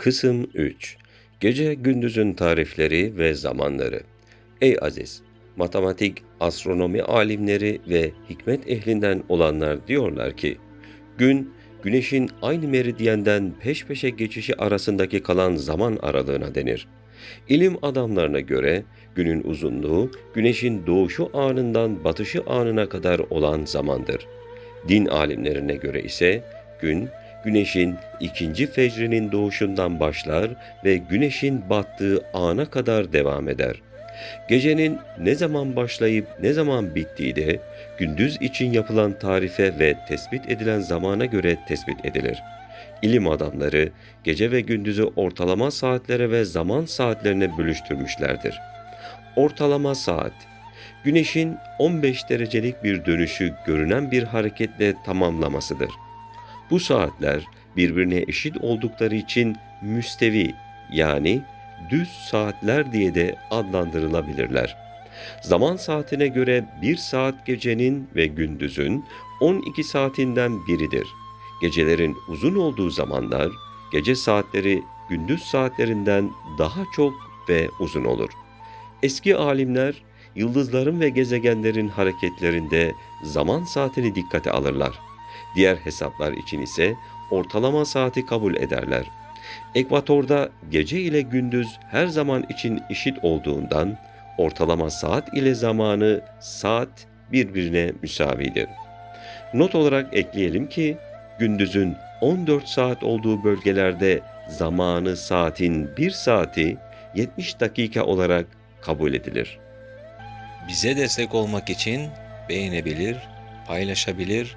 Kısım 3 Gece gündüzün tarifleri ve zamanları Ey aziz! Matematik, astronomi alimleri ve hikmet ehlinden olanlar diyorlar ki, gün, güneşin aynı meridyenden peş peşe geçişi arasındaki kalan zaman aralığına denir. İlim adamlarına göre günün uzunluğu, güneşin doğuşu anından batışı anına kadar olan zamandır. Din alimlerine göre ise gün, güneşin ikinci fecrinin doğuşundan başlar ve güneşin battığı ana kadar devam eder. Gecenin ne zaman başlayıp ne zaman bittiği de gündüz için yapılan tarife ve tespit edilen zamana göre tespit edilir. İlim adamları gece ve gündüzü ortalama saatlere ve zaman saatlerine bölüştürmüşlerdir. Ortalama saat Güneşin 15 derecelik bir dönüşü görünen bir hareketle tamamlamasıdır. Bu saatler birbirine eşit oldukları için müstevi yani düz saatler diye de adlandırılabilirler. Zaman saatine göre bir saat gecenin ve gündüzün 12 saatinden biridir. Gecelerin uzun olduğu zamanlar gece saatleri gündüz saatlerinden daha çok ve uzun olur. Eski alimler yıldızların ve gezegenlerin hareketlerinde zaman saatini dikkate alırlar. Diğer hesaplar için ise ortalama saati kabul ederler. Ekvatorda gece ile gündüz her zaman için eşit olduğundan ortalama saat ile zamanı saat birbirine müsavidir. Not olarak ekleyelim ki gündüzün 14 saat olduğu bölgelerde zamanı saatin 1 saati 70 dakika olarak kabul edilir. Bize destek olmak için beğenebilir, paylaşabilir,